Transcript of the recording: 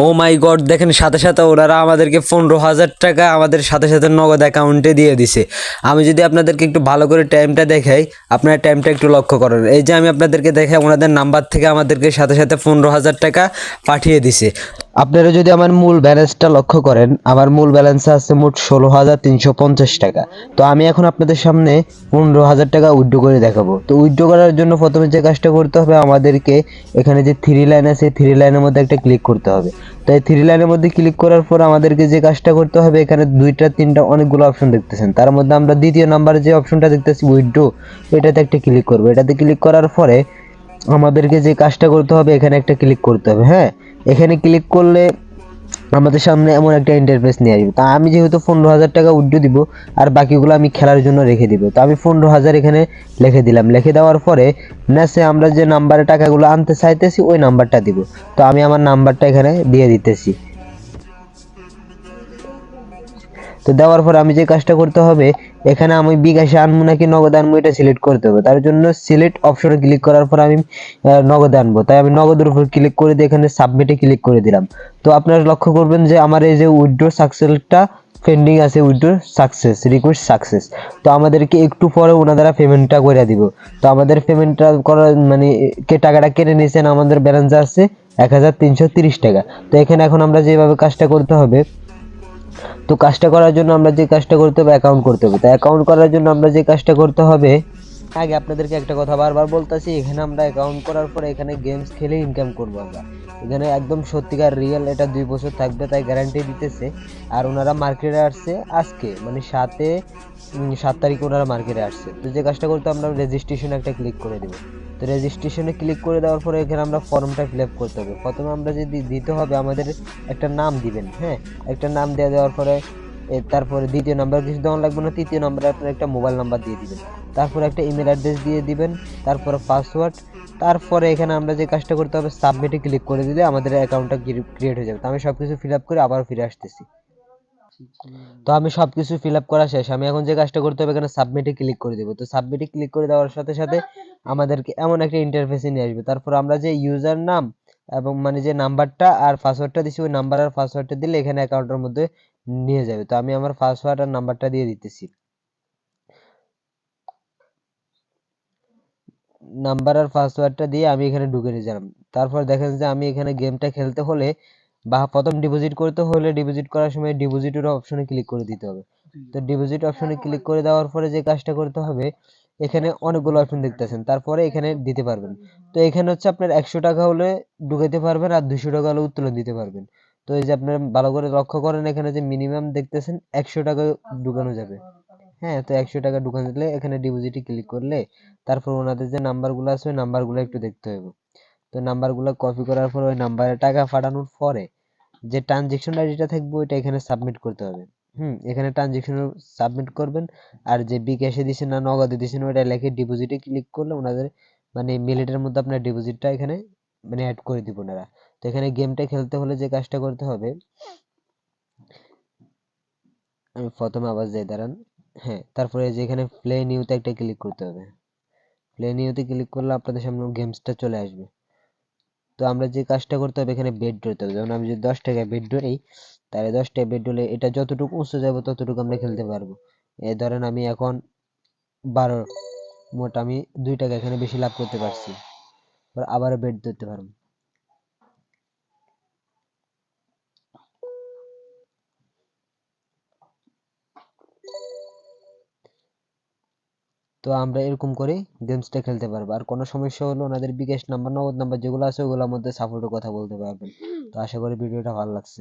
ও মাই god দেখেন সাথে সাথে ওনারা আমাদেরকে পনেরো হাজার টাকা আমাদের সাথে সাথে নগদ অ্যাকাউন্টে দিয়ে দিছে। আমি যদি আপনাদেরকে একটু ভালো করে টাইমটা দেখাই, আপনারা টাইমটা একটু লক্ষ্য করেন। এই যে আমি আপনাদেরকে দেখাই, ওনাদের নাম্বার থেকে আমাদেরকে সাথে সাথে পনেরো হাজার টাকা পাঠিয়ে দিছে। আপনারা যদি আমার মূল ব্যালেন্সটা লক্ষ্য করেন, আমার মূল ব্যালেন্স আছে মোট ষোলো হাজার তিনশো পঞ্চাশ টাকা। তো আমি এখন আপনাদের সামনে পনেরো হাজার টাকা উইথড্র করে দেখাবো। তো উইথড্র করার জন্য প্রথমে যে কাজটা করতে হবে, আমাদেরকে এখানে যে থ্রি লাইন আছে থ্রি লাইনের মধ্যে একটা ক্লিক করতে হবে। তো এই থ্রি লাইনের মধ্যে ক্লিক করার পর আমাদেরকে যে কাজটা করতে হবে, এখানে দুইটা, তিনটা অনেকগুলো অপশন দেখতেছেন। তার মধ্যে আমরা দ্বিতীয় নাম্বার যে অপশনটা দেখতেছি, উইথড্র, এটাতে একটা ক্লিক করব। এটাতে ক্লিক করার পরে আমাদেরকে যে কাজটা করতে হবে, এখানে একটা ক্লিক করতে হবে হ্যাঁ? এখানে ক্লিক করলে আমাদের সামনে এমন একটা ইন্টারফেস নিয়ে আসবে। তা আমি যেহেতু পনেরো হাজার টাকা উড্ডু দিব, আর বাকিগুলো আমি খেলার জন্য রেখে দিব। তো আমি পনেরো হাজার এখানে লিখে দিলাম। লিখে দেওয়ার পরে নেসে আমরা যে নাম্বারে টাকাগুলো আনতে চাইতেছি, ওই নাম্বারটা দিব। তো আমি আমার নাম্বারটা এখানে দিয়ে দিতেছি। তো দেওয়ার পর আমি যে কাজটা করতে হবে, এখানে আমি বিকাশে আনব নাকি নগদ আনব এটা সিলেক্ট করতে হবে। তার জন্য সিলেক্ট অপশনে ক্লিক করার পর আমি নগদ আনব। তাই আমি নগদের উপর ক্লিক করে দিয়ে এখানে সাবমিটে ক্লিক করে দিলাম। তো আপনারা লক্ষ্য করবেন যে আমার এই যে উইথড্র সাকসেসটা পেন্ডিং আছে উইথড্র সাকসেস রিকোয়েস্ট সাকসেস তো আমাদেরকে একটু পরে ওনারা পেমেন্টটা করে দিব। তো আমাদের পেমেন্টটা করার মানে কে টাকাটা কেটে নিয়েছেন, আমাদের ব্যালেন্স আছে এক হাজার তিনশো তিরিশ টাকা। তো এখানে এখন আমরা যেভাবে কাজটা করতে হবে তো কাজটা করার জন্য আমরা যে কাজটা করতে হবে অ্যাকাউন্ট করতে হবে। তো অ্যাকাউন্ট করার জন্য আমরা যে কাজটা করতে হবে আগে আপনাদেরকে একটা কথা বারবার বলতেছি, এখানে আমরা অ্যাকাউন্ট করার পরে এখানে গেমস খেলে ইনকাম করব আমরা। এখানে একদম সত্যিকার রিয়েল এটা দুই বছর থাকবে, তাই গ্যারান্টি দিতেছে। আর ওনারা মার্কেটে আসছে আজকে মানে সাতে সাত তারিখ ওনারা মার্কেটে আসছে। তো যে কাজটা করতে আমরা রেজিস্ট্রেশন একটা ক্লিক করে দেবো। তো রেজিস্ট্রেশনে ক্লিক করে দেওয়ার পরে এখানে আমরা ফর্মটা ফিল আপ করতে হবে। প্রথমে আমরা যদি দিতে হবে, আমাদের একটা নাম দিবেন হ্যাঁ? একটা নাম দিয়ে দেওয়ার পরে তারপরে দ্বিতীয় নাম্বার কিছু দেওয়া লাগবে না, তৃতীয় নাম্বারে আপনার একটা মোবাইল নাম্বার দিয়ে দিবেন। তারপরে একটা ইমেল অ্যাড্রেস দিয়ে দিবেন, তারপর পাসওয়ার্ড তারপরে এখানে আমরা যে কাজটা করতে হবে সাবমিটে ক্লিক করে দিলে আমাদের অ্যাকাউন্টটা ক্রিয়েট হয়ে যাবে। তো আমি সব কিছু ফিল আপ করে আবার ফিরে আসতেছি। তো আমি সব কিছু ফিল আপ করা শেষ। আমি এখন যে কাজটা করতে হবে, এখানে সাবমিটে ক্লিক করে দেবো। তো সাবমিটে ক্লিক করে দেওয়ার সাথে সাথে আমাদেরকে এমন একটা ইন্টারফেসে নিয়ে আসবে। তারপর আমরা যে ইউজার নাম এবং মানে যে নাম্বারটা আর পাসওয়ার্ডটা দিছি, ওই নাম্বার আর পাসওয়ার্ডটা দিলে এখানে অ্যাকাউন্টের মধ্যে নিয়ে যাবে। তো আমি আমার পাসওয়ার্ড আর নাম্বারটা দিয়ে দিতেছি। নাম্বার আর পাসওয়ার্ডটা দিয়ে আমি এখানে ঢুকে নিয়ে গেলাম তারপর দেখেন যে আমি এখানে গেমটা খেলতে হলে বা প্রথম ডিপোজিট করতে হলে ডিপোজিট করার সময় ডিপোজিটের অপশনে ক্লিক করে দিতে হবে। তো ডিপোজিট অপশনে ক্লিক করে দেওয়ার পরে যে কাজটা করতে হবে, এখানে অনেকগুলো অপশন দেখতেছেন। তারপরে এখানে দিতে পারবেন। তো এখানে হচ্ছে আপনার একশো টাকা হলে ঢুকাইতে পারবেন আর দুশো টাকা হলে উত্তোলন দিতে পারবেন। তো এই যে আপনার ভালো করে লক্ষ্য করেন এখানে যে মিনিমাম দেখতেছেন, একশো টাকা ঢুকানো যাবে। হ্যাঁ তো একশো টাকা ঢুকানো দিলে এখানে ডিপোজিটে ক্লিক করলে তারপর ওনাদের যে নাম্বারগুলো আছে ওই নাম্বারগুলো একটু দেখতে হবে। তো নাম্বারগুলো কপি করার পর ওই নাম্বারে টাকা পাঠানোর পরে যে ট্রানজেকশন আইডিটা থাকবে ওইটা এখানে সাবমিট করতে হবে। হুম, এখানে ট্রানজেকশন সাবমিট করবেন আর যে বিকাশে দিছেন না নগদে দিছেন ওইটা লেখে ডিপোজিটে ক্লিক করলে ওনাদের মানে মিনিটের মধ্যে আপনার ডিপোজিটটা এখানে মানে অ্যাড করে দিব ওনারা। তো এখানে গেমটা খেলতে হলে যে কাজটা করতে হবে, আমি প্রথমে আবার যাই, দাঁড়ান। হ্যাঁ তারপরে যে এখানে প্লে নিউতে একটা ক্লিক করতে হবে। প্লে নিউতে ক্লিক করলে আপনাদের সামনে গেমসটা চলে আসবে। তো আমরা যে কাজটা করতে হবে এখানে বেড ধরতে হবে। যেমন আমি যদি দশ টাকা বেড ধরি তাহলে দশ টাকা বেড হলে এটা যতটুকু উঁচু যাবে ততটুকু আমরা খেলতে পারব। এ ধরেন আমি এখন বারো, মোট আমি দুই টাকা এখানে বেশি লাভ করতে পারছি। আবারও বেড ধরতে পারব। তো আমরা এরকম করে গেমসটা খেলতে পারব। আর কোনো সমস্যা হলে ওনাদের বিকাশ নাম্বার নগদ নাম্বার যেগুলো আছে ওগুলোর মধ্যে সাপোর্টের কথা বলতে পারবেন। তো আশা করি ভিডিওটা ভালো লাগছে।